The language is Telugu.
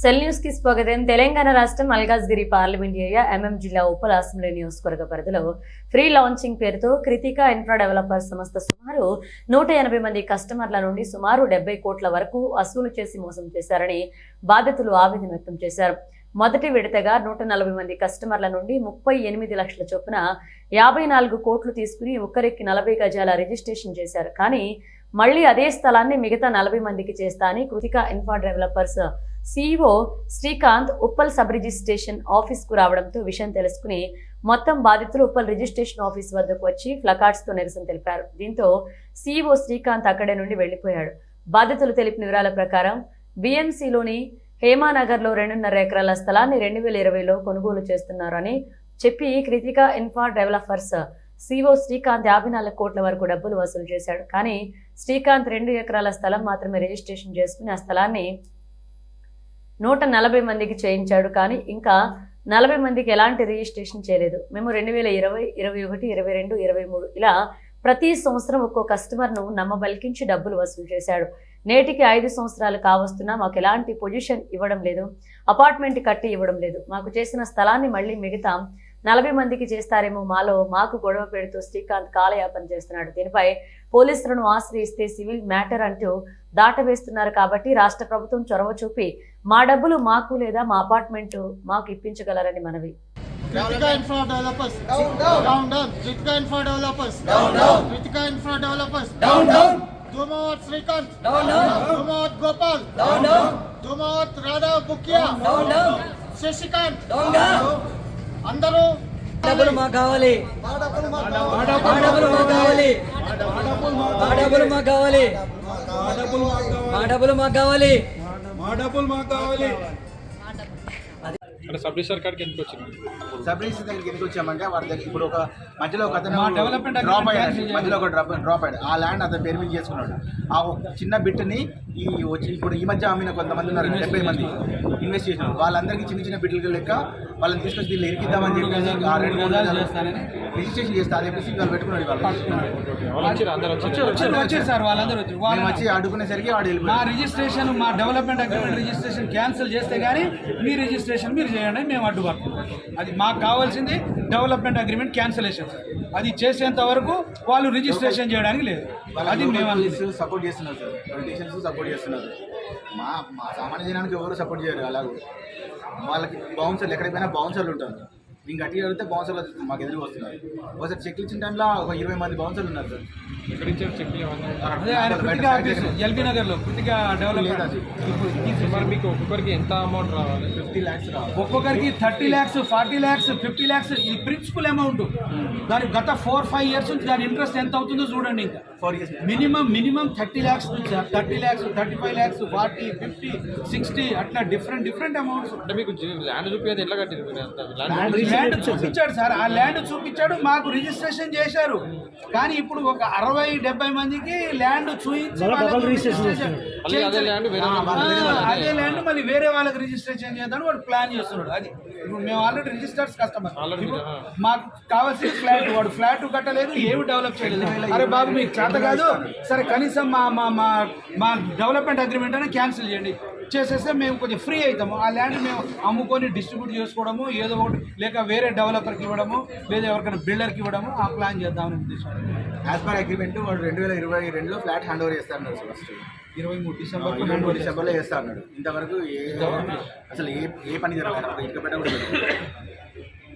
సెల్ న్యూస్కి స్వాగతం. తెలంగాణ రాష్ట్రం మల్కాజ్గిరి పార్లమెంట్ ఏరియా ఎంఎం జిల్లా ఉప్పల అసెంబ్లీ నియోజకవర్గ పరిధిలో ఫ్రీ లాంచింగ్ పేరుతో కృతిక ఇన్ఫ్రా డెవలపర్ సంస్థ సుమారు నూట ఎనభై మంది కస్టమర్ల నుండి సుమారు డెబ్బై కోట్ల వరకు వసూలు చేసి మోసం చేశారని బాధితులు ఆవేదన వ్యక్తం చేశారు. మొదటి విడతగా నూట నలభై మంది కస్టమర్ల నుండి ముప్పై ఎనిమిది లక్షల చొప్పున యాభై నాలుగు కోట్లు తీసుకుని ఒక్కరికి నలభై గజాల రిజిస్ట్రేషన్ చేశారు. కానీ మళ్ళీ అదే స్థలాన్ని మిగతా నలభై మందికి చేస్తా అని Kritika infra developers CEO Srikanth Uppal sub registration ఆఫీస్కు రావడంతో విషయం తెలుసుకుని మొత్తం బాధితులు ఉప్పల్ రిజిస్ట్రేషన్ ఆఫీస్ వద్దకు వచ్చి ఫ్లకార్డ్స్తో నిరసన తెలిపారు. దీంతో సీఈఓ శ్రీకాంత్ అక్కడి నుండి వెళ్ళిపోయాడు బాధితులు తెలిపిన వివరాల ప్రకారం బిఎంసీలోని హేమానగర్లో రెండున్నర ఎకరాల స్థలాన్ని రెండు వేల ఇరవైలో కొనుగోలు చేస్తున్నారని చెప్పి Kritika infra developers CEO Srikanth యాభై నాలుగు కోట్ల వరకు డబ్బులు వసూలు చేశాడు. కానీ శ్రీకాంత్ రెండు ఎకరాల స్థలం మాత్రమే రిజిస్ట్రేషన్ చేసుకుని ఆ స్థలాన్ని నూట నలభై మందికి చేయించాడు కానీ ఇంకా నలభై మందికి ఎలాంటి రిజిస్ట్రేషన్ చేయలేదు. మేము రెండు వేల ఇరవై ఇరవై ఒకటి ఇరవై రెండు ఇరవై మూడు ఇలా ప్రతి సంవత్సరం ఒక్కో కస్టమర్ను నమ్మబలికించి డబ్బులు వసూలు చేశాడు. నేటికి ఐదు సంవత్సరాలు కావస్తున్నా మాకు ఎలాంటి పొజిషన్ ఇవ్వడం లేదు. అపార్ట్మెంట్ కట్టి ఇవ్వడం లేదు. మాకు చేసిన స్థలాన్ని మళ్ళీ మిగతా నలభై మందికి చేస్తారేమో మాలో మాకు గొడవ పెడుతూ శ్రీకాంత్ కాలయాపన చేస్తున్నాడు. దీనిపై పోలీసులను ఆశ్రయిస్తే సివిల్ మ్యాటర్ అంటూ దాటవేస్తున్నారు కాబట్టి రాష్ట్ర ప్రభుత్వం చొరవ చూపి మా డబ్బులు మాకు లేదా మా అపార్ట్మెంట్ మాకు ఇప్పించగలరని మనవి. శశికాంత్ అందరూ డబ్బులు మాకు కావాలి. మా డబ్బులు మాకు కావాలి మా డబ్బులు మాకు కావాలి మా డబ్బులు మాకు కావాలి మా డబ్బులు మాకు కావాలి. అంటే సబ్ రిజిస్టర్ కార్డ్కి ఎందుకు వచ్చింది? సబ్ రిజిస్టర్ దగ్గరికి ఎందుకు వచ్చామంటే వాడి దగ్గర ఇప్పుడు ఒక మధ్యలో ఒక అతను డ్రాప్ అయ్యాడు మధ్యలో ఒక డ్రాప్ డ్రాప్ అయ్యాడు. ఆ ల్యాండ్ అతను పేరు మీద చేసుకున్నాడు. ఆ ఒక చిన్న బిట్ని ఈ వచ్చి ఇప్పుడు ఈ మధ్య అమ్మిన కొంతమంది ఉన్నారు డెబ్బై మంది. ఇన్వెస్ట్ చేసిన వాళ్ళందరికీ చిన్న చిన్న బిడ్డలు లెక్క వాళ్ళని తీసుకొచ్చి దీన్ని ఇరికిద్దామని చెప్పేసి ఆ రెండు మూడు రోజులు రిజిస్ట్రేషన్ చేస్తే అది చెప్పేసి వాళ్ళు పెట్టుకున్నాడు వాళ్ళు వాళ్ళు వచ్చారు సార్ వాళ్ళందరూ వచ్చారు. మేము వాళ్ళ వచ్చి అడుగునేసరికి వాడు మా రిజిస్ట్రేషన్ మా డెవలప్మెంట్ అగ్రిమెంట్ రిజిస్ట్రేషన్ క్యాన్సిల్ చేస్తే కానీ మీ రిజిస్ట్రేషన్ మీరు చేయండి మేము అడ్డుపడుతున్నాం. అది మాకు కావాల్సింది డెవలప్మెంట్ అగ్రిమెంట్ క్యాన్సిలేషన్ అది చేసేంత వరకు వాళ్ళు రిజిస్ట్రేషన్ చేయడానికి లేదు. అది మేము సపోర్ట్ చేస్తున్నారు సార్. పొలిటీషియన్స్ సపోర్ట్ చేస్తున్నారు. మా మా సామాన్య జనానికి ఎవరు సపోర్ట్ చేయరు అలాగూ. వాళ్ళకి బౌన్సర్లు ఎక్కడికి పోయినా బౌన్సర్లు ఉంటారు. ఇంకా గట్టిగా అడిగితే బౌన్సర్లు మాకు ఎదురు వస్తున్నారు? ఒకసారి చెక్ ఇచ్చిన టైంలో ఒక ఇరవై మంది బౌన్సర్లు ఉన్నారు సార్. ఎక్కడి నుంచి చెక్ ఎల్బీ నగర్లో కృతికా డెవలప్మెంట్ ఇప్పుడు మీకు ఒక్కొక్కరికి ఎంత అమౌంట్ రావాలి? ఫిఫ్టీ ల్యాక్స్ రావాలి. ఒక్కొక్కరికి thirty lakhs forty lakhs fifty lakhs ఈ ప్రిన్సిపల్ అమౌంట్ దాని గత ఫోర్ ఫైవ్ ఇయర్స్ నుంచి దాని ఇంట్రెస్ట్ ఎంత అవుతుందో చూడండి ఇంకా. Four years minimum minimum thirty lakhs నుంచి thirty lakhs thirty five lakhs forty fifty sixty అట్లా డిఫరెంట్ డిఫరెంట్ అమౌంట్స్. అంటే మీకు ల్యాండ్ చూపించేది ఎట్లా కట్టింది ల్యాండ్ చూపించాడు సార్. ఆ ల్యాండ్ చూపించాడు మాకు రిజిస్ట్రేషన్ చేశారు. కానీ ఇప్పుడు ఒక అరవై డెబ్బై మందికి ల్యాండ్ చూపించి అదే ల్యాండ్ మళ్ళీ వేరే వాళ్ళకి రిజిస్ట్రేషన్ చేద్దాం వాడు ప్లాన్ చేస్తున్నాడు. అది ఇప్పుడు మేము ఆల్రెడీ రిజిస్టర్స్ కస్టమర్. మాకు కావాల్సిన ఫ్లాట్ వాడు ఫ్లాట్ కట్టలేదు ఏమి డెవలప్ చేయలేదు. అరే బాబు మీకు చేత కాదు. సరే కనీసం మా మా మా మా డెవలప్మెంట్ అగ్రిమెంట్ అనేది క్యాన్సిల్ చేయండి. చేసేస్తే మేము కొంచెం ఫ్రీ అవుతాము. ఆ ల్యాండ్ మేము అమ్ముకొని డిస్ట్రిబ్యూట్ చేసుకోవడము ఏదో ఒకటి లేక వేరే డెవలపర్కి ఇవ్వడము లేదా ఎవరికైనా బిల్డర్కి ఇవ్వడము ఆ ప్లాన్ చేద్దామని ఉద్దేశం. యాజ్ పర్ అగ్రిమెంట్ వాడు రెండు వేల ఇరవై రెండులో ఫ్లాట్ హ్యాండ్ ఓవర్ చేస్తా అన్నారు ఫస్ట్. ఇరవై మూడు డిసెంబర్ ఇరవై మూడు డిసెంబర్లో చేస్తా అన్నాడు ఇంతవరకు ఏ అసలు ఏ ఏ పని జరగలేదు. ఇటుక పెట్ట కూడా పెట్టలేదు.